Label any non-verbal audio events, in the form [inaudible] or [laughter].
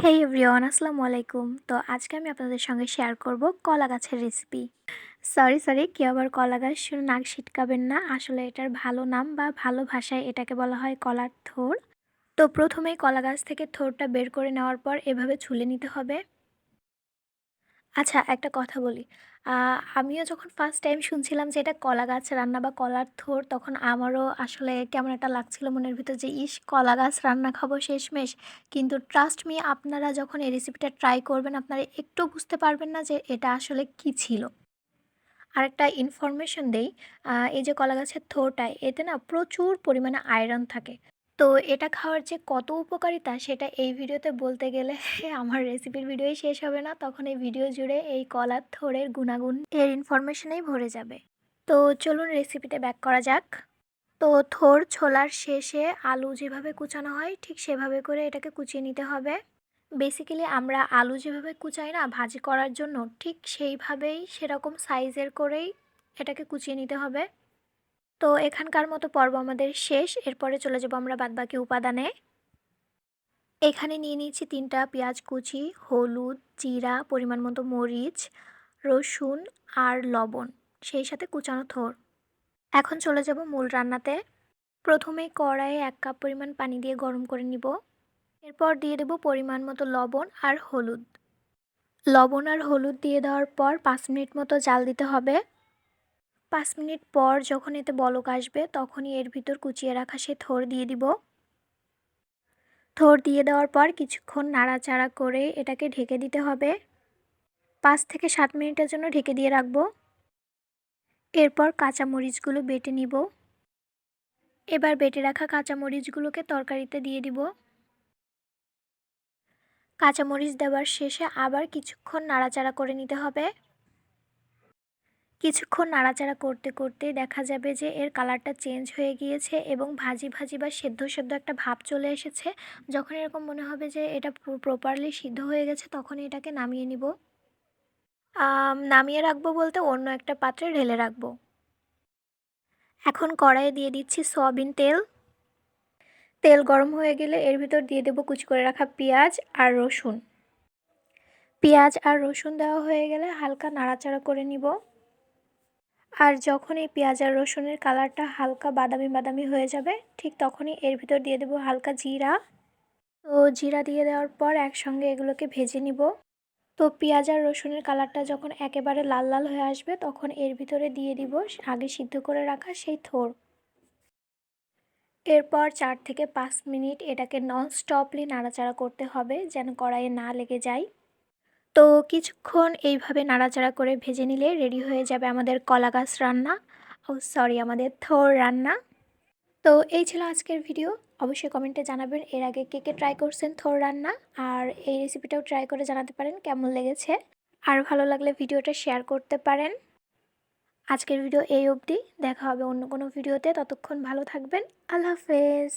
হেই everyone আসসালামু আলাইকুম। তো আজকে আমি আপনাদের সঙ্গে শেয়ার করব কলা গাছের রেসিপি সরি সরি কেউ আবার কলা গাছ শুনে নাক ছিটকাবেন না। আসলে এটার ভালো নাম বা ভালো ভাষায় এটাকে বলা হয় কলার থোর তো প্রথমেই কলা গাছ থেকে থোরটা বের করে নেওয়ার পর এভাবে ছুলে নিতে হবে। আচ্ছা একটা কথা বলি। আমিও যখন ফার্স্ট টাইম শুনছিলাম যে এটা কলা গাছ রান্না বা কলার থোর, তখন আমারও আসলে কেমন একটা লাগছিল মনের ভিতর যে, ইস, কলা গাছ রান্না খাব শেষমেশ। কিন্তু ট্রাস্ট মি আপনারা যখন এই রেসিপিটা ট্রাই করবেন, আপনারা একটু বুঝতে পারবেন না যে, এটা আসলে কি ছিল। আরেকটা ইনফরমেশন দেই এই যে কলা গাছের থোরটায়, এতে না প্রচুর পরিমাণে আয়রন থাকে। তো এটা খাওয়ার যে কত উপকারিতা সেটা এই ভিডিওতে বলতে গেলে [laughs] আমার রেসিপির ভিডিওই শেষ হবে না। তখন এই ভিডিও জুড়ে এই কলার থোরের গুণাগুণ এর ইনফরমেশনেই ভরে যাবে। তো চলুন রেসিপিতে ব্যাক করা যাক। তো থোর ছোলার শেষে আলু যেভাবে কুচানো হয়, ঠিক সেভাবে করে এটাকে কুচিয়ে নিতে হবে। বেসিক্যালি আমরা আলু যেভাবে কুচাই না, ভাজি করার জন্য ঠিক সেইভাবেই, সেরকম সাইজের করেই এটাকে কুচিয়ে নিতে হবে। তো এখানকার মতো পর্ব আমাদের শেষ। এরপরে চলে যাব আমরা বাদবাকি উপাদানে। এখানে নিয়ে নিয়েছি তিনটা পেঁয়াজ কুচি, হলুদ, জিরা, পরিমাণ মতো মরিচ, রসুন আর লবণ, সেই সাথে কুচানো থোর। এখন চলে যাব মূল রান্নাতে। প্রথমে কড়াইয়ে এক কাপ পরিমাণ পানি দিয়ে গরম করে নিব। এরপর দিয়ে দেব পরিমাণ মতো লবণ আর হলুদ। লবণ আর হলুদ দিয়ে দেওয়ার পর পাঁচ মিনিট মতো জাল দিতে হবে। পাঁচ মিনিট পর যখন এতে বলক আসবে, তখনই এর ভিতর কুচিয়ে রাখা সে থোর দিয়ে দিব। থোর দিয়ে দেওয়ার পর কিছুক্ষণ নাড়াচাড়া করে এটাকে ঢেকে দিতে হবে। পাঁচ থেকে সাত মিনিটের জন্য ঢেকে দিয়ে রাখব। এরপর কাঁচামরিচগুলো বেটে নিব। এবার বেটে রাখা কাঁচামরিচগুলোকে তরকারিতে দিয়ে দিব। কাঁচামরিচ দেওয়ার শেষে আবার কিছুক্ষণ নাড়াচাড়া করে নিতে হবে। কিছুক্ষণ নাড়াচাড়া করতে করতে দেখা যাবে যে এর কালারটা চেঞ্জ হয়ে গিয়েছে এবং ভাজি ভাজি বা সেদ্ধ সেদ্ধ একটা ভাব চলে এসেছে। যখন এরকম মনে হবে যে এটা প্রপারলি সিদ্ধ হয়ে গেছে, তখনই এটাকে নামিয়ে নিব। নামিয়ে রাখব বলতে অন্য একটা পাত্রে ঢেলে রাখব। এখন কড়াইয়ে দিয়ে দিচ্ছি সয়াবিন তেল। তেল গরম হয়ে গেলে এর ভিতর দিয়ে দেবো কুচি করে রাখা পেঁয়াজ আর রসুন। পেঁয়াজ আর রসুন দেওয়া হয়ে গেলে হালকা নাড়াচাড়া করে নিব। আর যখন এই পেঁয়াজ আর রসুনের কালারটা হালকা বাদামি বাদামি হয়ে যাবে, ঠিক তখনই এর ভিতর দিয়ে দেবো হালকা জিরা। তো জিরা দিয়ে দেওয়ার পর একসঙ্গে এগুলোকে ভেজে নিব। তো পেঁয়াজ আর রসুনের কালারটা যখন একেবারে লাল লাল হয়ে আসবে, তখন এর ভিতরে দিয়ে দিব আগে সিদ্ধ করে রাখা সেই থোর। এরপর চার থেকে পাঁচ মিনিট এটাকে নন স্টপলি নাড়াচাড়া করতে হবে যেন কড়াইয়ে না লেগে যায়। তো কিছুক্ষণ এইভাবে নাড়াচাড়া করে ভেজে নিলে রেডি হয়ে যাবে আমাদের কলা গাছ রান্না। ও সরি আমাদের থোর রান্না। তো এই ছিল আজকের ভিডিও অবশ্যই কমেন্টে জানাবেন এর আগে কে কে ট্রাই করছেন থোর রান্না আর এই রেসিপিটাও ট্রাই করে জানাতে পারেন কেমন লেগেছে। আর ভালো লাগলে ভিডিওটা শেয়ার করতে পারেন। আজকের ভিডিও এই অবধি। দেখা হবে অন্য কোনো ভিডিওতে ততক্ষণ ভালো থাকবেন। আল্লাহ হাফেজ।